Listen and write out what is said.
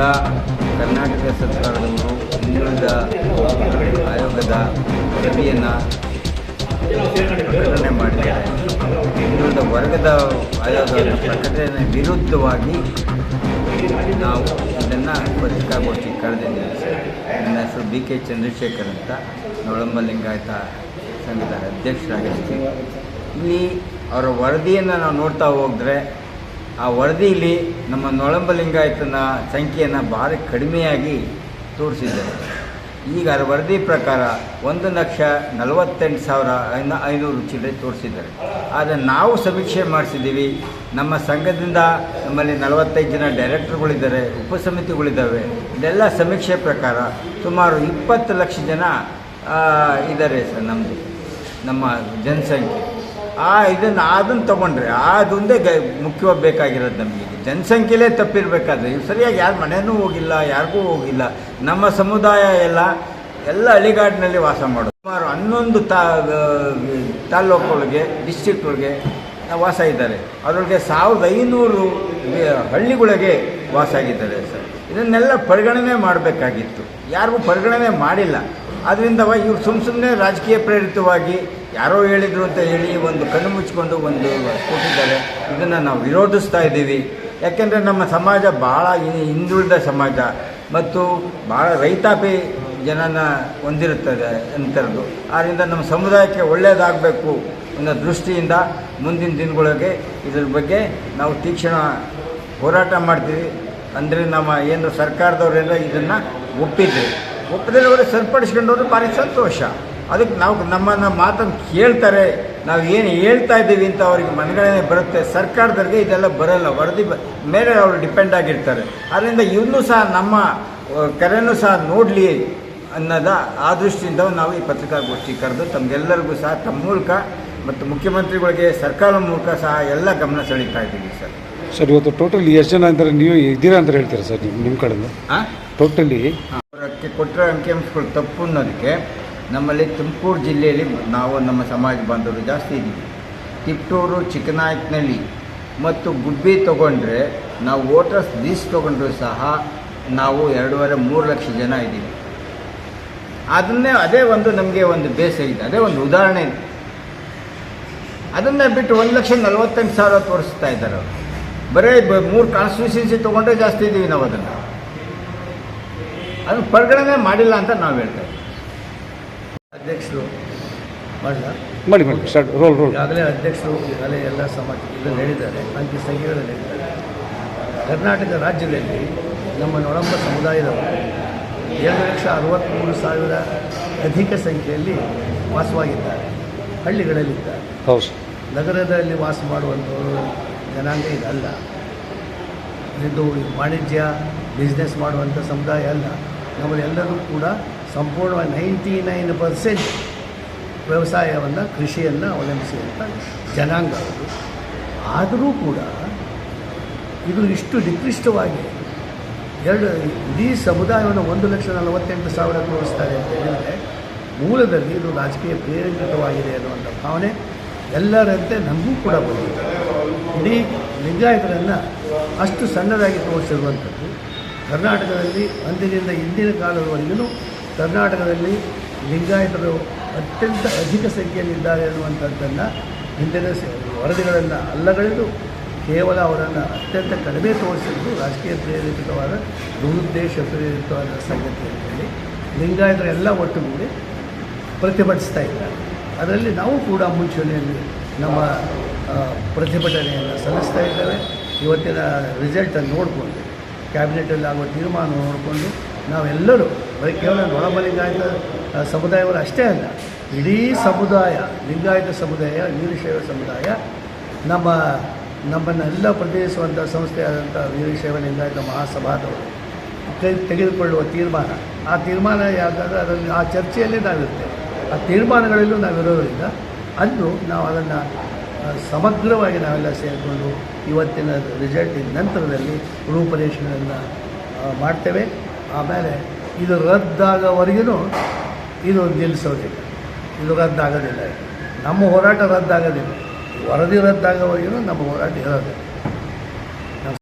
ಕರ್ನಾಟಕ ಸರ್ಕಾರದವರು ಹಿಂದುಳಿದ ಆಯೋಗದ ವರದಿಯನ್ನು ಪ್ರಕಟಣೆ ಮಾಡಿದ್ದಾರೆ. ಹಿಂದುಳಿದ ವರ್ಗದ ಆಯೋಗದ ಪ್ರಕಟಣೆ ವಿರುದ್ಧವಾಗಿ ನಾವು ಇದನ್ನು ಪತ್ರಿಕಾಗೋಷ್ಠಿ ಕರೆದಿದ್ದೀವಿ ಸರ್ ನನ್ನ ಹೆಸರು ಬಿ ಕೆ ಚಂದ್ರಶೇಖರ್ ಅಂತ ನೊಳಂಬ ಲಿಂಗಾಯತ ಸಂಘದ ಅಧ್ಯಕ್ಷರಾಗಿರ್ತೀವಿ ಇಲ್ಲಿ ಅವರ ವರದಿಯನ್ನು ನಾವು ನೋಡ್ತಾ ಹೋದರೆ ಆ ವರದಿಯಲ್ಲಿ ನಮ್ಮ ನೊಳಂಬ ಲಿಂಗಾಯತನ ಸಂಖ್ಯೆಯನ್ನು ಭಾರಿ ಕಡಿಮೆಯಾಗಿ ತೋರಿಸಿದ್ದಾರೆ. ಈಗ ಅದರ ವರದಿ ಪ್ರಕಾರ ಒಂದು ಲಕ್ಷ ನಲವತ್ತೆಂಟು ಸಾವಿರ ಐನ ಐನೂರು ಚಿಲ್ಲರೆ ತೋರಿಸಿದ್ದಾರೆ. ಆದರೆ ನಾವು ಸಮೀಕ್ಷೆ ಮಾಡಿಸಿದ್ದೀವಿ, ನಮ್ಮ ಸಂಘದಿಂದ ನಮ್ಮಲ್ಲಿ ನಲವತ್ತೈದು ಜನ ಡೈರೆಕ್ಟರ್ಗಳಿದ್ದಾರೆ, ಉಪಸಮಿತಿಗಳಿದ್ದಾವೆ. ಇದೆಲ್ಲ ಸಮೀಕ್ಷೆ ಪ್ರಕಾರ ಸುಮಾರು ಇಪ್ಪತ್ತು ಲಕ್ಷ ಜನ ಇದ್ದಾರೆ ಸರ್ ನಮ್ಮದು ನಮ್ಮ ಜನಸಂಖ್ಯೆ. ಆ, ಇದನ್ನು ಅದನ್ನು ತೊಗೊಂಡ್ರೆ ಅದೊಂದೇ ಗ, ಮುಖ್ಯವಾಗಿ ಬೇಕಾಗಿರೋದು ನಮಗೆ. ಜನಸಂಖ್ಯೆಲೇ ತಪ್ಪಿರಬೇಕಾದ್ರೆ ಇವು ಸರಿಯಾಗಿ ಯಾರ ಮನೆಯೂ ಹೋಗಿಲ್ಲ, ಯಾರಿಗೂ ಹೋಗಿಲ್ಲ, ನಮ್ಮ ಸಮುದಾಯ ಎಲ್ಲ ಎಲ್ಲ ಹಳ್ಳಿಗಾಡಿನಲ್ಲಿ ವಾಸ ಮಾಡೋದು. ಸುಮಾರು ಹನ್ನೊಂದು ತಾ ತಾಲ್ಲೂಕುಗಳಿಗೆ ಡಿಸ್ಟ್ರಿಕ್ಟ್ ಒಳಗೆ ವಾಸ ಇದ್ದಾರೆ. ಅದರೊಳಗೆ ಸಾವಿರದ ಐನೂರು ಹಳ್ಳಿಗಳಿಗೆ ವಾಸ ಆಗಿದ್ದಾರೆ ಸರ್. ಇದನ್ನೆಲ್ಲ ಪರಿಗಣನೆ ಮಾಡಬೇಕಾಗಿತ್ತು. ಯಾರಿಗೂ ಪರಿಗಣನೆ ಮಾಡಿಲ್ಲ. ಅದರಿಂದ ಇವ್ರು ಸುಮ್ಮ ಸುಮ್ಮನೆ ರಾಜಕೀಯ ಪ್ರೇರಿತವಾಗಿ ಯಾರೋ ಹೇಳಿದರು ಅಂತ ಹೇಳಿ ಒಂದು ಕಣ್ಣು ಮುಚ್ಕೊಂಡು ಒಂದು ಕೊಟ್ಟಿದ್ದಾರೆ ಇದನ್ನು ನಾವು ವಿರೋಧಿಸ್ತಾ ಇದ್ದೀವಿ. ಯಾಕೆಂದರೆ ನಮ್ಮ ಸಮಾಜ ಭಾಳ ಹಿಂದುಳಿದ ಸಮಾಜ ಮತ್ತು ಭಾಳ ರೈತಾಪಿ ಜನನ ಹೊಂದಿರುತ್ತದೆ ಅಂತರದು. ಆದ್ದರಿಂದ ನಮ್ಮ ಸಮುದಾಯಕ್ಕೆ ಒಳ್ಳೆಯದಾಗಬೇಕು ಅನ್ನೋ ದೃಷ್ಟಿಯಿಂದ ಮುಂದಿನ ದಿನಗಳಿಗೆ ಇದ್ರ ಬಗ್ಗೆ ನಾವು ತೀಕ್ಷ್ಣ ಹೋರಾಟ ಮಾಡ್ತೀವಿ. ಅಂದರೆ ನಮ್ಮ ಏನು ಸರ್ಕಾರದವರೆಲ್ಲ ಇದನ್ನು ಒಪ್ಪಿದ್ರು ಒಪ್ಪದಲ್ಲಿ ಅವರು ಸರಿಪಡಿಸ್ಕೊಂಡವರು ಭಾರಿ ಸಂತೋಷ. ಅದಕ್ಕೆ ನಾವು ನಮ್ಮನ್ನು ಮಾತನ್ನು ಕೇಳ್ತಾರೆ. ನಾವು ಏನು ಹೇಳ್ತಾ ಇದ್ದೀವಿ ಅಂತ ಅವರಿಗೆ ಮನಗಳೇ ಬರುತ್ತೆ. ಸರ್ಕಾರದವ್ರಿಗೆ ಇದೆಲ್ಲ ಬರಲ್ಲ. ವರದಿ ಬ ಮೇಲೆ ಅವರು ಡಿಪೆಂಡ್ ಆಗಿರ್ತಾರೆ. ಆದ್ದರಿಂದ ಇವನ್ನೂ ಸಹ ನಮ್ಮ ಕರೆಯನ್ನು ಕರೆನೂ ಸಹ ನೋಡಲಿ ಅನ್ನೋದ ಆ ದೃಷ್ಟಿಯಿಂದ ನಾವು ಈ ಪತ್ರಿಕಾಗೋಷ್ಠಿ ಕರೆದು ತಮಗೆಲ್ಲರಿಗೂ ಸಹ ತಮ್ಮ ಮೂಲಕ ಮತ್ತು ಮುಖ್ಯಮಂತ್ರಿಗಳಿಗೆ ಸರ್ಕಾರದ ಮೂಲಕ ಸಹ ಎಲ್ಲ ಗಮನ ಸೆಳೀತಾ ಇದ್ದೀವಿ ಸರ್. ಸರ್ ಇವತ್ತು ಟೋಟಲ್ ಎಷ್ಟು ಜನ ಅಂದರೆ ನೀವು ಇದ್ದೀರಾ ಅಂತ ಹೇಳ್ತೀರಾ ಸರ್ ನಿಮ್ಮ ಕಡೆಯಿಂದ? ಹಾಂ ಟೋಟಲಿ? ಅವರಕ್ಕೆ ಕೊಟ್ಟರೆ ಅಂಕಿಅಂಶಗಳು ತಪ್ಪು ಅನ್ನೋದಕ್ಕೆ ನಮ್ಮಲ್ಲಿ ತುಮಕೂರು ಜಿಲ್ಲೆಯಲ್ಲಿ ನಾವು ನಮ್ಮ ಸಮಾಜ ಬಾಂಧವರು ಜಾಸ್ತಿ ಇದ್ದೀವಿ. ತಿಪ್ಟೂರು ಚಿಕ್ಕನಾಯಕನಹಳ್ಳಿ ಮತ್ತು ಗುಬ್ಬಿ ತೊಗೊಂಡ್ರೆ ನಾವು ವೋಟರ್ಸ್ ಲೀಸ್ ತೊಗೊಂಡ್ರು ಸಹ ನಾವು ಎರಡೂವರೆ, ಮೂರು ಲಕ್ಷ ಜನ ಇದ್ದೀವಿ. ಅದನ್ನೇ ಅದೇ ಒಂದು ನಮಗೆ ಒಂದು ಬೇಸ್ ಇದೆ. ಅದೇ ಒಂದು ಉದಾಹರಣೆ ಇದೆ. ಅದನ್ನೇ ಬಿಟ್ಟು ಒಂದು ಲಕ್ಷ ನಲವತ್ತೆಂಟು ಸಾವಿರ ತೋರಿಸ್ತಾ ಇದ್ದಾರೆ ಅವರು. ಬರೀ ಮೂರು ಕಾನ್ಸ್ಟಿಟ್ಯೂಷನ್ಸಿ ತೊಗೊಂಡ್ರೆ ಜಾಸ್ತಿ ಇದ್ದೀವಿ ನಾವು ಅದನ್ನು ಅದನ್ನು ಪರಿಗಣನೆ ಮಾಡಿಲ್ಲ ಅಂತ ನಾವು ಹೇಳ್ತಾ ಇದ್ದೀವಿ. ಅಧ್ಯಕ್ಷರು ಮಾಡಿ ಮಾಡಿ ಸ್ಟಾರ್ಟ್ ರೋಲ್ ರೋಲ್ ಈಗಾಗಲೇ ಅಧ್ಯಕ್ಷರು ಈಗಾಗಲೇ ಎಲ್ಲ ಸಮಾಜ ಇದನ್ನು ಹೇಳಿದ್ದಾರೆ ಅಂಕಿ ಸಂಖ್ಯೆಗಳನ್ನು ಹೇಳಿದ್ದಾರೆ. ಕರ್ನಾಟಕ ರಾಜ್ಯದಲ್ಲಿ ನಮ್ಮ ನೊಳಂಬ ಸಮುದಾಯದವರು ಎರಡು ಲಕ್ಷ ಅರವತ್ತ್ಮೂರು ಸಾವಿರ ಅಧಿಕ ಸಂಖ್ಯೆಯಲ್ಲಿ ವಾಸವಾಗಿದ್ದಾರೆ ಹಳ್ಳಿಗಳಲ್ಲಿದ್ದಾರೆ. ಹೌದು. ನಗರದಲ್ಲಿ ವಾಸ ಮಾಡುವಂಥವರು ಜನಾಂಗ ಇದಲ್ಲ. ಇದು ವಾಣಿಜ್ಯ ಬಿಸ್ನೆಸ್ ಮಾಡುವಂಥ ಸಮುದಾಯ ಅಲ್ಲ. ನಮ್ಮಲ್ಲೆಲ್ಲರೂ ಕೂಡ ಸಂಪೂರ್ಣವಾಗಿ ನೈಂಟಿ ನೈನ್ ಪರ್ಸೆಂಟ್ ವ್ಯವಸಾಯವನ್ನು, ಕೃಷಿಯನ್ನು ಅವಲಂಬಿಸಿದಂಥ ಜನಾಂಗ ಅದು. ಆದರೂ ಕೂಡ ಇದು ಇಷ್ಟು ನಿಕೃಷ್ಟವಾಗಿ ಎರಡು, ಇಡೀ ಸಮುದಾಯವನ್ನು ಒಂದು ಲಕ್ಷ ನಲವತ್ತೆಂಟು ಸಾವಿರ ತೋರಿಸ್ತಾರೆ ಅಂತ ಹೇಳಿದರೆ ಮೂಲದಲ್ಲಿ ಇದು ರಾಜಕೀಯ ಪ್ರೇರೇಪಿತವಾಗಿದೆ ಅನ್ನುವಂಥ ಭಾವನೆ ಎಲ್ಲರಂತೆ ನಮಗೂ ಕೂಡ ಬಂದಿದೆ. ಇಡೀ ಲಿಂಗಾಯತರನ್ನು ಅಷ್ಟು ಸಣ್ಣದಾಗಿ ತೋರಿಸಿರುವಂಥದ್ದು. ಕರ್ನಾಟಕದಲ್ಲಿ ಅಂದಿನಿಂದ ಇಂದಿನ ಕಾಲದವರೆಗೂ ಕರ್ನಾಟಕದಲ್ಲಿ ಲಿಂಗಾಯತರು ಅತ್ಯಂತ ಅಧಿಕ ಸಂಖ್ಯೆಯಲ್ಲಿದ್ದಾರೆ ಅನ್ನುವಂಥದ್ದನ್ನು ಹಿಂದಿನ ವರದಿಗಳನ್ನು ಅಲ್ಲಗಳೆದು ಕೇವಲ ಅವರನ್ನು ಅತ್ಯಂತ ಕಡಿಮೆ ತೋರಿಸಿದ್ದು ರಾಜಕೀಯ ಪ್ರೇರಿತವಾದ ದುರುದ್ದೇಶ ಪ್ರೇರಿತವಾದ ಸಂಗತಿ ಅಂತೇಳಿ ಲಿಂಗಾಯತರೆಲ್ಲ ಒಟ್ಟುಗೂಡಿ ಪ್ರತಿಭಟಿಸ್ತಾ ಇದ್ದಾರೆ. ಅದರಲ್ಲಿ ನಾವು ಕೂಡ ಮುಂಚೂಣಿಯಲ್ಲಿ ನಮ್ಮ ಪ್ರತಿಭಟನೆಯನ್ನು ಸಲ್ಲಿಸ್ತಾ ಇದ್ದೇವೆ. ಇವತ್ತಿನ ರಿಸಲ್ಟನ್ನು ನೋಡಿಕೊಂಡು ಕ್ಯಾಬಿನೆಟಲ್ಲಿ ಆಗುವ ತೀರ್ಮಾನ ನೋಡಿಕೊಂಡು ನಾವೆಲ್ಲರೂ ಬರೀ ಕೇವಲ ನೊಳಂಬ ಲಿಂಗಾಯತ ಆ, ಸಮುದಾಯವರು ಅಷ್ಟೇ ಅಲ್ಲ ಇಡೀ ಸಮುದಾಯ ಲಿಂಗಾಯತ ಸಮುದಾಯ ವೀರಶೈವ ಸಮುದಾಯ ನಮ್ಮ ನಮ್ಮನ್ನೆಲ್ಲ ಪ್ರತಿನಿಧಿಸುವಂಥ ಸಂಸ್ಥೆಯಾದಂಥ ವೀರಶೈವ ಲಿಂಗಾಯತ ಮಹಾಸಭಾದವರು ಕೈ ತೆಗೆದುಕೊಳ್ಳುವ ತೀರ್ಮಾನ. ಆ ತೀರ್ಮಾನ ಯಾವುದಾದ್ರೆ ಅದರಲ್ಲಿ ಆ ಚರ್ಚೆಯಲ್ಲಿ ನಾವಿರ್ತೇವೆ ಆ ತೀರ್ಮಾನಗಳಲ್ಲೂ ನಾವಿರೋದರಿಂದ ಅಂದು ನಾವು ಅದನ್ನು ಸಮಗ್ರವಾಗಿ ನಾವೆಲ್ಲ ಸೇರಿಕೊಂಡು ಇವತ್ತಿನ ರಿಸಲ್ಟಿನ ನಂತರದಲ್ಲಿ ರೂಪರೇಷೆಗಳನ್ನು ಮಾಡ್ತೇವೆ. ಆಮೇಲೆ ಇದು ರದ್ದಾಗೋವರೆಗೂ ಇದು ನಿಲ್ಲಿಸೋದಿಲ್ಲ. ಇದು ರದ್ದಾಗೋದಿಲ್ಲ. ನಮ್ಮ ಹೋರಾಟ ರದ್ದಾಗೋದಿಲ್ಲ. ವರದಿ ರದ್ದಾಗೋವರೆಗೂ ನಮ್ಮ ಹೋರಾಟ ಇರೋದಿಲ್ಲ.